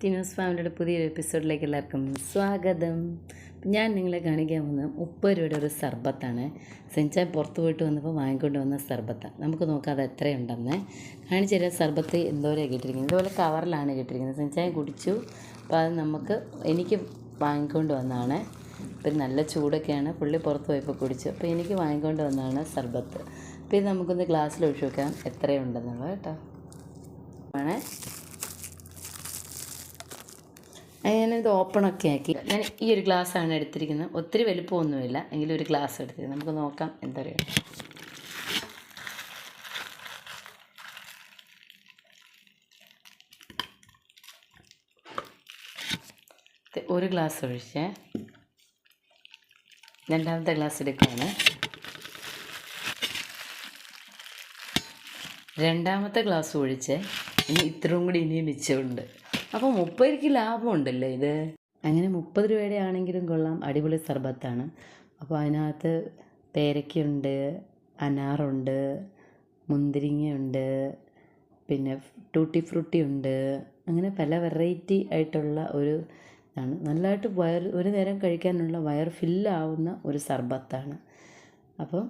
ടിനോസ് ഫാമിലിയുടെ പുതിയൊരു എപ്പിസോഡിലേക്ക് എല്ലാവർക്കും സ്വാഗതം. ഞാൻ നിങ്ങളെ കാണിക്കാൻ വന്ന മുപ്പത് രൂപയുടെ ഒരു സർബത്താണ്. സെഞ്ചാൻ പുറത്ത് പോയിട്ട് വന്നപ്പോൾ വാങ്ങിക്കൊണ്ട് വന്ന സർബത്താണ് നമുക്ക് നോക്കാം അത് എത്രയുണ്ടെന്ന്. കാണിച്ചു തരാം സർബത്ത് എന്തോരം കിട്ടിയിരിക്കുന്നത് ഇതുപോലെ കവറിലാണ് കിട്ടിയിരിക്കുന്നത് സെഞ്ചാൻ കുടിച്ചു. അപ്പോൾ അത് നമുക്ക് എനിക്ക് വാങ്ങിക്കൊണ്ട് വന്നതാണ്. ഇപ്പം നല്ല ചൂടൊക്കെയാണ്. പുള്ളി പുറത്ത് പോയപ്പോൾ കുടിച്ചു. അപ്പോൾ എനിക്ക് വാങ്ങിക്കൊണ്ട് വന്നതാണ് സർബത്ത്. അപ്പോൾ ഇത് നമുക്കൊന്ന് ഗ്ലാസ്സിൽ ഒഴിച്ചു വെക്കാം എത്രയുണ്ടെന്നുള്ളത് കേട്ടോ. ആണേ. ഞാനിത് ഓപ്പണൊക്കെ ആക്കി. ഞാൻ ഈ ഒരു ഗ്ലാസ്സാണ് എടുത്തിരിക്കുന്നത്. ഒത്തിരി വലുപ്പമൊന്നുമില്ല. എങ്കിലും ഒരു ഗ്ലാസ് എടുത്തിരിക്കുന്നത്. നമുക്ക് നോക്കാം എന്താ പറയുക ഒരു ഗ്ലാസ് ഒഴിച്ചേ രണ്ടാമത്തെ ഗ്ലാസ് എടുക്കുകയാണ്. രണ്ടാമത്തെ ഗ്ലാസ് ഒഴിച്ച് ഇനി ഇത്രയും കൂടി ഇനിയും മിച്ചമുണ്ട്. അപ്പോൾ മുപ്പത് രൂപയ്ക്ക് ലാഭമുണ്ടല്ലേ ഇത്? അങ്ങനെ മുപ്പത് രൂപയുടെ ആണെങ്കിലും കൊള്ളാം. അടിപൊളി സർബത്താണ്. അപ്പോൾ അതിനകത്ത് പേരയ്ക്കുണ്ട് അനാറുണ്ട് മുന്തിരിങ്ങയുണ്ട് പിന്നെ ടൂട്ടി ഫ്രൂട്ടി ഉണ്ട്. അങ്ങനെ പല വെറൈറ്റി ആയിട്ടുള്ള ഒരു ഇതാണ്. നല്ലതായിട്ട് വയർ ഒരു നേരം കഴിക്കാനുള്ള വയർ ഫില്ലാവുന്ന ഒരു സർബത്താണ്. അപ്പം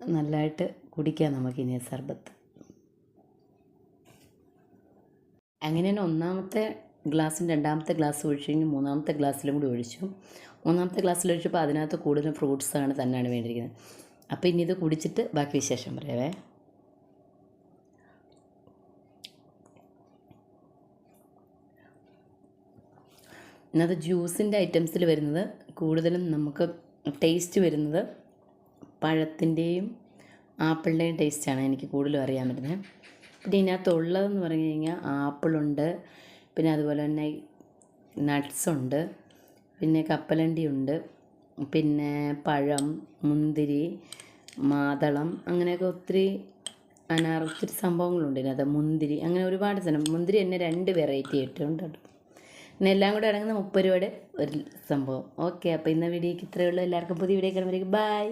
നല്ലതായിട്ട് കുടിക്കാം നമുക്കിനി സർബത്ത്. അങ്ങനെ തന്നെ ഒന്നാമത്തെ ഗ്ലാസ്സും രണ്ടാമത്തെ ഗ്ലാസ് ഒഴിച്ചു കഴിഞ്ഞ് മൂന്നാമത്തെ ഗ്ലാസ്സിലും കൂടി ഒഴിച്ചു. മൂന്നാമത്തെ ഗ്ലാസ്സിൽ ഒഴിച്ചപ്പോൾ അതിനകത്ത് കൂടുതലും ഫ്രൂട്ട്സാണ് തന്നെയാണ് വേണ്ടിയിരിക്കുന്നത്. അപ്പോൾ ഇനി ഇത് കുടിച്ചിട്ട് ബാക്കി വിശേഷം പറയാവേ. ഇന്നത് ജ്യൂസിന്റെ ഐറ്റംസിൽ വരുന്നത് കൂടുതലും നമുക്ക് ടേസ്റ്റ് വരുന്നത് പഴത്തിന്റെയും ആപ്പിളിന്റെയും ടേസ്റ്റാണ് എനിക്ക് കൂടുതലും അറിയാൻ പറ്റുന്നത്. പിന്നെ ഇതിനകത്ത് ഉള്ളതെന്ന് പറഞ്ഞു കഴിഞ്ഞാൽ ആപ്പിളുണ്ട്. പിന്നെ അതുപോലെ തന്നെ നട്ട്സ് ഉണ്ട് പിന്നെ കപ്പലണ്ടി ഉണ്ട് പിന്നെ പഴം മുന്തിരി മാതളം അങ്ങനെയൊക്കെ ഒത്തിരി അനാർ ഒത്തിരി സംഭവങ്ങളുണ്ട് ഇതിനകത്ത്. മുന്തിരി അങ്ങനെ ഒരുപാട് സാധനം. മുന്തിരി തന്നെ രണ്ട് വെറൈറ്റി ഇട്ടുണ്ട് പിന്നെ എല്ലാം കൂടെ അടങ്ങുന്ന മുപ്പത് രൂപയുടെ ഒരു സംഭവം. ഓക്കെ അപ്പോൾ ഇന്ന വീഡിയോക്ക് ഇത്രയേ ഉള്ളൂ. എല്ലാവർക്കും പുതിയ വീഡിയോ കാണുമ്പോഴേക്കും. ബൈ